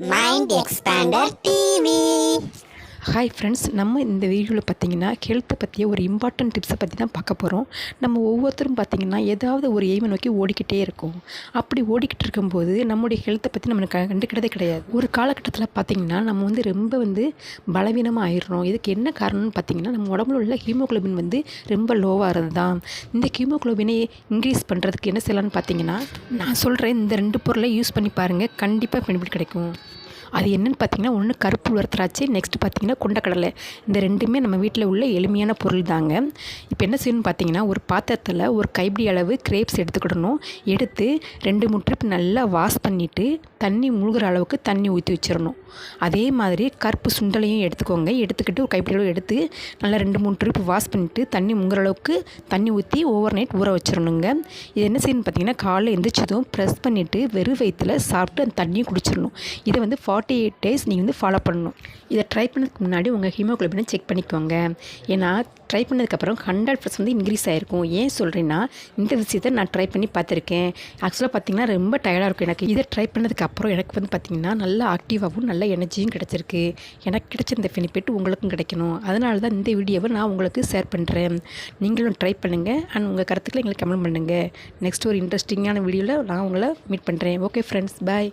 Mind Expander TV. Hi friends நம்ம இந்த வீடியோவில் பார்த்தீங்கன்னா ஹெல்த்தை பற்றிய ஒரு இம்பார்ட்டன்ட் டிப்ஸை பற்றி தான் பார்க்க போகிறோம் நம்ம ஒவ்வொருத்தரும் பார்த்தீங்கன்னா ஏதாவது ஒரு எய்மை நோக்கி ஓடிக்கிட்டே இருக்கும். அப்படி ஓடிக்கிட்டு இருக்கும்போது நம்முடைய ஹெல்த்தை பற்றி நம்ம க- கண்டுக்கிட்டதே கிடையாது. ஒரு காலகட்டத்தில் பார்த்திங்கன்னா நம்ம வந்து ரொம்ப வந்து பலவீனமாக ஆயிடுறோம். இதுக்கு என்ன காரணம்னு பார்த்தீங்கன்னா நம்ம உடம்புல உள்ள ஹீமோகுளோபின் வந்து ரொம்ப லோவாக இருந்தது தான் இந்த ஹீமோகுளோபினை இன்க்ரீஸ் பண்ணுறதுக்கு என்ன செய்யலாம்னு பார்த்தீங்கன்னா நான் சொல்கிறேன் இந்த ரெண்டு பொருளை யூஸ் பண்ணி பாருங்கள் கண்டிப்பாக பெனிஃபிட் கிடைக்கும். அது என்னென்னு பார்த்தீங்கன்னா ஒன்று கருப்பு உலர் திராட்சை நெக்ஸ்ட் பார்த்தீங்கன்னா கொண்டக்கடலை. இந்த ரெண்டுமே நம்ம வீட்டில் உள்ள எளிமையான பொருள் தாங்க. இப்போ என்ன செய்யணும்னு பார்த்தீங்கன்னா ஒரு பாத்திரத்தில் ஒரு கைப்பிடி அளவு கிரேப்ஸ் எடுத்துக்கிடணும். எடுத்து ரெண்டு மூணு ட்ரிப் நல்லா வாஷ் பண்ணிவிட்டு தண்ணி முழுகிற அளவுக்கு தண்ணி ஊற்றி வச்சிடணும். அதே மாதிரி கருப்பு சுண்டலையும் எடுத்துக்கோங்க. எடுத்துக்கிட்டு ஒரு கைப்பிடி அளவு எடுத்து நல்லா ரெண்டு மூணு ட்ரிப் வாஷ் பண்ணிவிட்டு தண்ணி முங்குற அளவுக்கு தண்ணி ஊற்றி ஓவர் நைட் ஊற வச்சிடணுங்க. இது என்ன செய்யணும்னு பார்த்தீங்கன்னா காலைல எந்திரிச்சதும் ப்ரெஸ் பண்ணிவிட்டு வெறும் வயிற்றில் சாப்பிட்டு அந்த தண்ணியும் குடிச்சிடணும். இதை வந்து ஃபார்ட்டி எயிட் டேஸ் நீங்கள் வந்து ஃபாலோ பண்ணணும். இதை ட்ரை பண்ணதுக்கு முன்னாடி உங்கள் ஹீமோக்ளோபினை செக் பண்ணிக்கோங்க. ஏன்னா ட்ரை பண்ணதுக்கப்புறம் ஹண்ட்ரட் பர்சன்ட் வந்து இன்க்ரீஸ் ஆகிருக்கும் ஏன் சொல்கிறேன்னா இந்த விஷயத்தை நான் ட்ரை பண்ணி பார்த்துருக்கேன். ஆக்சுவலாக பார்த்தீங்கன்னா ரொம்ப டயர்டாக இருக்கும் எனக்கு. இதை ட்ரை பண்ணதுக்கப்புறம் எனக்கு வந்து பார்த்திங்கன்னா நல்லா ஆக்டிவாகவும் நல்ல எனர்ஜியும் கிடச்சிருக்கு. எனக்கு கிடைச்ச இந்த பெனிஃபிட் உங்களுக்கும் கிடைக்கணும். அதனால தான் இந்த வீடியோவை நான் உங்களுக்கு ஷேர் பண்ணுறேன் நீங்களும் ட்ரை பண்ணுங்கள் அண்ட் உங்கள் கருத்துக்களை எங்களுக்கு கமெண்ட் பண்ணுங்கள் நெக்ஸ்ட் ஒரு இன்ட்ரெஸ்டிங்கான வீடியோவில் நான் உங்களை மீட் பண்ணுறேன் ஓகே ஃப்ரெண்ட்ஸ் பாய்